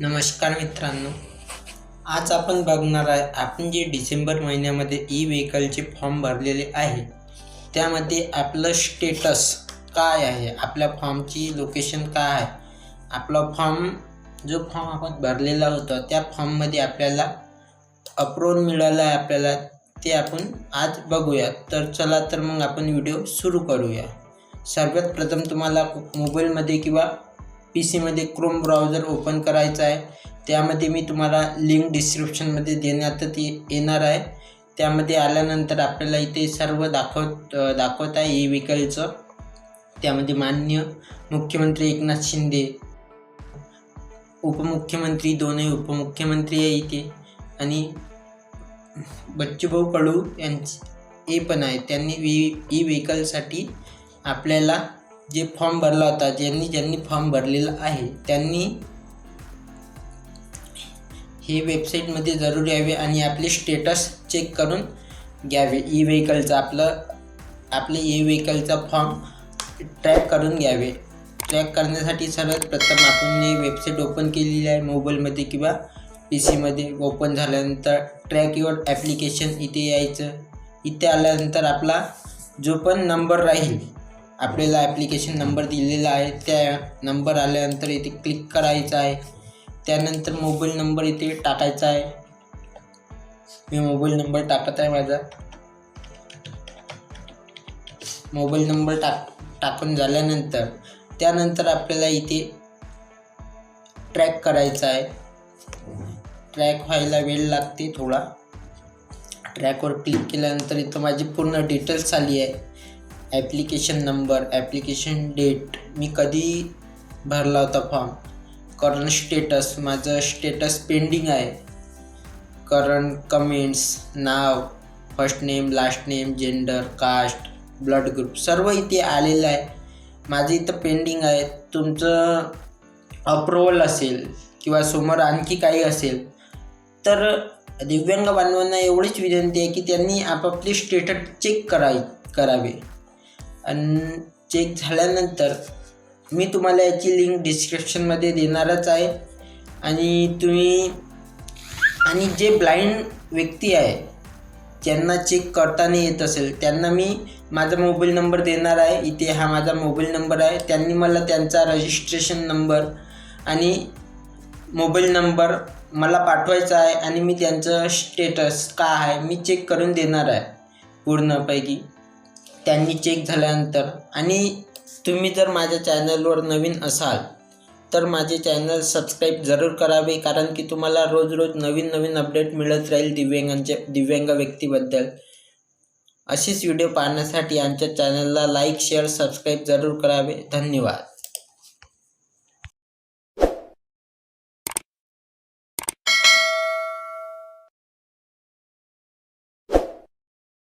नमस्कार मित्रांनो. आज आपण बघणार आहे आपण जे डिसेंबर महिन्यामध्ये ई व्हेकलचे फॉर्म भरलेले आहे त्यामध्ये आपलं स्टेटस काय आहे? आपल्या फॉर्मची लोकेशन काय आहे? आपला फॉर्म जो फॉर्म आपण भरलेला होता त्या फॉर्ममध्ये आपल्याला अप्रूव्हल मिळालं आहे आपल्याला ते आपण आज बघूया. तर चला तर मग आपण व्हिडिओ सुरू करूया. सर्वात प्रथम तुम्हाला मोबाईलमध्ये किंवा पी सीमध्ये क्रोम ब्राउझर ओपन करायचा आहे. त्यामध्ये मी तुम्हाला लिंक डिस्क्रिप्शनमध्ये देण्यात ये येणार आहे. त्यामध्ये आल्यानंतर आपल्याला इथे सर्व दाखवत दाखवत आहे ई व्हेकलचं त्यामध्ये मान्य मुख्यमंत्री एकनाथ शिंदे उपमुख्यमंत्री दोनही उपमुख्यमंत्री आहे इथे. आणि बच्चूभाऊ कडू यांची हे पण आहे. त्यांनी वी ई व्हेकलसाठी आपल्याला जे फॉर्म भरला होता ज्यांनी ज्यांनी फॉर्म भरलेला आहे त्यांनी हे वेबसाईटमध्ये जरूर यावे आणि आपले स्टेटस चेक करून घ्यावे. ई व्हेकलचा आपलं आपले ई व्हेकलचा फॉर्म ट्रॅक करून घ्यावे. ट्रॅक करण्यासाठी सर्वात प्रथम आपण ही वेबसाईट ओपन केलेली आहे मोबाईलमध्ये किंवा पी सीमध्ये ओपन झाल्यानंतर ट्रॅक युअर ॲप्लिकेशन इथे यायचं. इथे आल्यानंतर आपला जो पण नंबर राहील आपल्याला ॲप्लिकेशन नंबर दिलेला आहे. त्या नंबर आल्यानंतर इथे क्लिक करायचा आहे. त्यानंतर मोबाईल नंबर इथे टाकायचा आहे. मी मोबाईल नंबर टाकत आहे माझा. मोबाईल नंबर टाक टाकून झाल्यानंतर त्यानंतर आपल्याला इथे ट्रॅक करायचा आहे. ट्रॅक व्हायला वेळ लागते थोडा. ट्रॅकवर क्लिक केल्यानंतर इथं माझी पूर्ण डिटेल्स आली आहे. ॲप्लिकेशन नंबर ॲप्लिकेशन डेट मी कधी भरला होता फॉर्म करंट स्टेटस माझं स्टेटस पेंडिंग आहे. करंट कमेंट्स नाव first name last name gender caste blood group सर्व इथे आलेलं आहे. माझं इथं पेंडिंग आहे. तुमचं अप्रुव्हल असेल किंवा समोर आणखी काही असेल तर दिव्यांग बांधवांना एवढीच विनंती आहे की त्यांनी आपापली स्टेटस चेक कराय करावे. आणि चेक झाल्यानंतर मी तुम्हाला याची लिंक डिस्क्रिप्शनमध्ये देणारच आहे. आणि तुम्ही आणि जे ब्लाइंड व्यक्ती आहे ज्यांना चेक करताना येत असेल त्यांना मी माझा मोबाईल नंबर देणार आहे. इथे हा माझा मोबाईल नंबर आहे. त्यांनी मला त्यांचा रजिस्ट्रेशन नंबर आणि मोबाईल नंबर मला पाठवायचा आहे आणि मी त्यांचं स्टेटस का आहे मी चेक करून देणार आहे पूर्णपैकी. त्यांनी चेक झाल्यानंतर. आणि तुम्ही जर माझ्या चॅनलवर नवीन असाल तर माझे चॅनल सबस्क्राईब जरूर करावे कारण की तुम्हाला रोज रोज नवीन नवीन अपडेट मिळत राहील दिव्यांगांच्या दिव्यांग व्यक्तीबद्दल. असेच व्हिडिओ पाहण्यासाठी आमच्या चॅनलला लाईक शेअर सबस्क्राईब जरूर करावे. धन्यवाद.